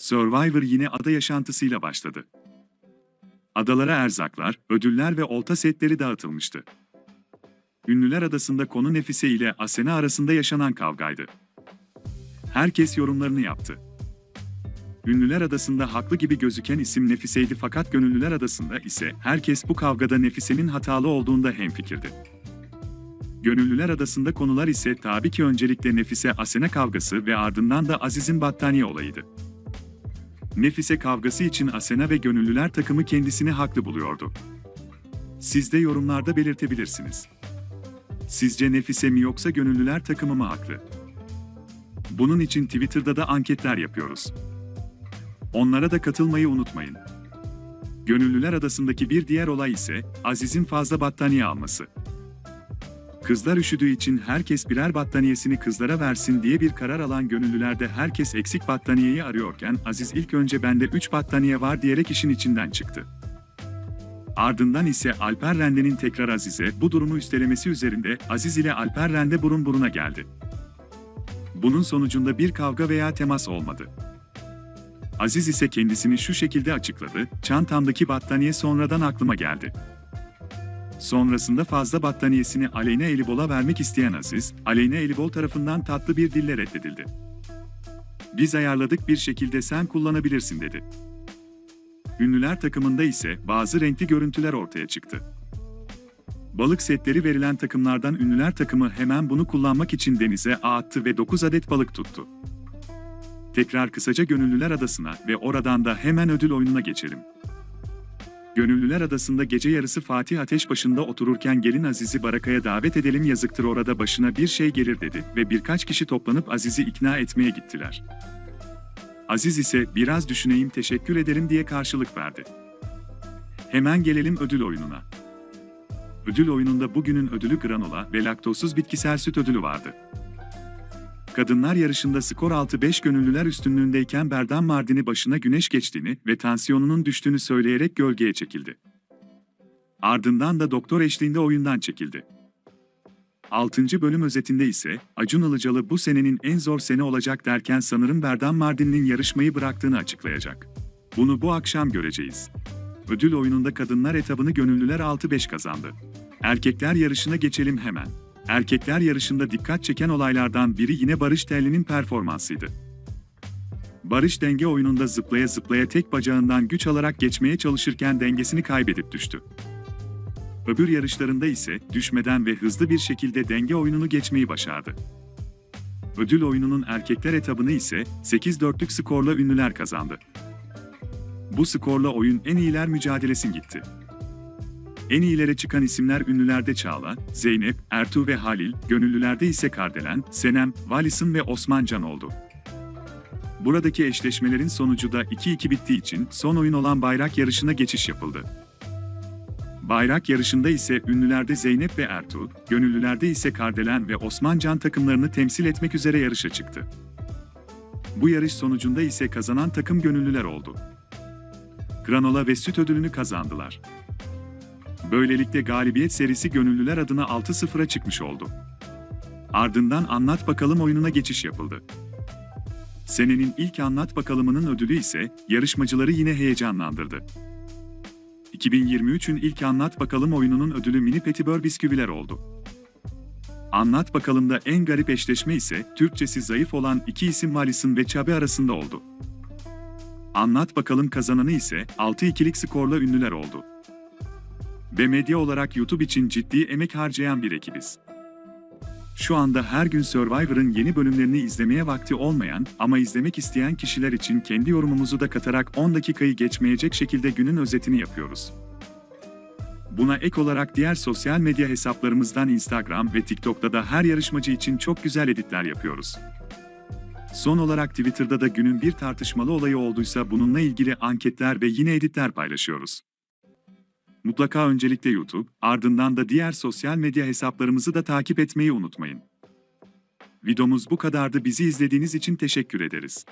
Survivor yine ada yaşantısıyla başladı. Adalara erzaklar, ödüller ve olta setleri dağıtılmıştı. Ünlüler Adası'nda konu Nefise ile Asena arasında yaşanan kavgaydı. Herkes yorumlarını yaptı. Ünlüler Adası'nda haklı gibi gözüken isim Nefise'ydi fakat Gönüllüler Adası'nda ise herkes bu kavgada Nefise'nin hatalı olduğunda hemfikirdi. Gönüllüler Adası'nda konular ise tabii ki öncelikle Nefise Asena kavgası ve ardından da Aziz'in battaniye olayıydı. Nefise kavgası için Asena ve Gönüllüler takımı kendisini haklı buluyordu. Siz de yorumlarda belirtebilirsiniz. Sizce Nefise mi yoksa Gönüllüler takımı mı haklı? Bunun için Twitter'da da anketler yapıyoruz. Onlara da katılmayı unutmayın. Gönüllüler Adası'ndaki bir diğer olay ise Aziz'in fazla battaniye alması. Kızlar üşüdüğü için herkes birer battaniyesini kızlara versin diye bir karar alan gönüllülerde herkes eksik battaniyeyi arıyorken Aziz ilk önce bende 3 battaniye var diyerek işin içinden çıktı. Ardından ise Alper Rende'nin tekrar Aziz'e bu durumu üstelemesi üzerinde Aziz ile Alper Rende burun buruna geldi. Bunun sonucunda bir kavga veya temas olmadı. Aziz ise kendisini şu şekilde açıkladı, çantamdaki battaniye sonradan aklıma geldi. Sonrasında fazla battaniyesini Aleyna Elibol'a vermek isteyen Aziz, Aleyna Elibol tarafından tatlı bir dille reddedildi. Biz ayarladık bir şekilde sen kullanabilirsin dedi. Ünlüler takımında ise bazı renkli görüntüler ortaya çıktı. Balık setleri verilen takımlardan ünlüler takımı hemen bunu kullanmak için denize ağ attı ve 9 adet balık tuttu. Tekrar kısaca Gönüllüler Adası'na ve oradan da hemen ödül oyununa geçelim. Gönüllüler Adası'nda gece yarısı Fatih ateş başında otururken gelin Aziz'i Baraka'ya davet edelim yazıktır orada başına bir şey gelir dedi ve birkaç kişi toplanıp Aziz'i ikna etmeye gittiler. Aziz ise biraz düşüneyim teşekkür ederim diye karşılık verdi. Hemen gelelim ödül oyununa. Ödül oyununda bugünün ödülü granola ve laktozsuz bitkisel süt ödülü vardı. Kadınlar yarışında skor 6-5 gönüllüler üstünlüğündeyken Berdan Mardin'i başına güneş geçtiğini ve tansiyonunun düştüğünü söyleyerek gölgeye çekildi. Ardından da doktor eşliğinde oyundan çekildi. 6. bölüm özetinde ise Acun Ilıcalı bu senenin en zor sene olacak derken sanırım Berdan Mardin'in yarışmayı bıraktığını açıklayacak. Bunu bu akşam göreceğiz. Ödül oyununda kadınlar etabını gönüllüler 6-5 kazandı. Erkekler yarışına geçelim hemen. Erkekler yarışında dikkat çeken olaylardan biri yine Barış Telli'nin performansıydı. Barış denge oyununda zıplaya zıplaya tek bacağından güç alarak geçmeye çalışırken dengesini kaybedip düştü. Öbür yarışlarında ise düşmeden ve hızlı bir şekilde denge oyununu geçmeyi başardı. Ödül oyununun erkekler etabını ise 8-4'lük skorla ünlüler kazandı. Bu skorla oyun en iyiler mücadelesin gitti. En iyilere çıkan isimler ünlülerde Çağla, Zeynep, Ertuğ ve Halil, gönüllülerde ise Kardelen, Senem, Valisın ve Osman Can oldu. Buradaki eşleşmelerin sonucu da 2-2 bittiği için son oyun olan bayrak yarışına geçiş yapıldı. Bayrak yarışında ise ünlülerde Zeynep ve Ertuğ, gönüllülerde ise Kardelen ve Osman Can takımlarını temsil etmek üzere yarışa çıktı. Bu yarış sonucunda ise kazanan takım gönüllüler oldu. Granola ve süt ödülünü kazandılar. Böylelikle galibiyet serisi gönüllüler adına 6-0'a çıkmış oldu. Ardından Anlat Bakalım oyununa geçiş yapıldı. Senenin ilk Anlat Bakalım'ının ödülü ise yarışmacıları yine heyecanlandırdı. 2023'ün ilk Anlat Bakalım oyununun ödülü Mini Petibör bisküviler oldu. Anlat Bakalım'da en garip eşleşme ise Türkçesi zayıf olan iki isim Malis'in ve Çabe arasında oldu. Anlat Bakalım kazananı ise 6-2'lik skorla ünlüler oldu ve medya olarak YouTube için ciddi emek harcayan bir ekibiz. Şu anda her gün Survivor'ın yeni bölümlerini izlemeye vakti olmayan ama izlemek isteyen kişiler için kendi yorumumuzu da katarak 10 dakikayı geçmeyecek şekilde günün özetini yapıyoruz. Buna ek olarak diğer sosyal medya hesaplarımızdan Instagram ve TikTok'ta da her yarışmacı için çok güzel editler yapıyoruz. Son olarak Twitter'da da günün bir tartışmalı olayı olduysa bununla ilgili anketler ve yine editler paylaşıyoruz. Mutlaka öncelikle YouTube, ardından da diğer sosyal medya hesaplarımızı da takip etmeyi unutmayın. Videomuz bu kadardı. Bizi izlediğiniz için teşekkür ederiz.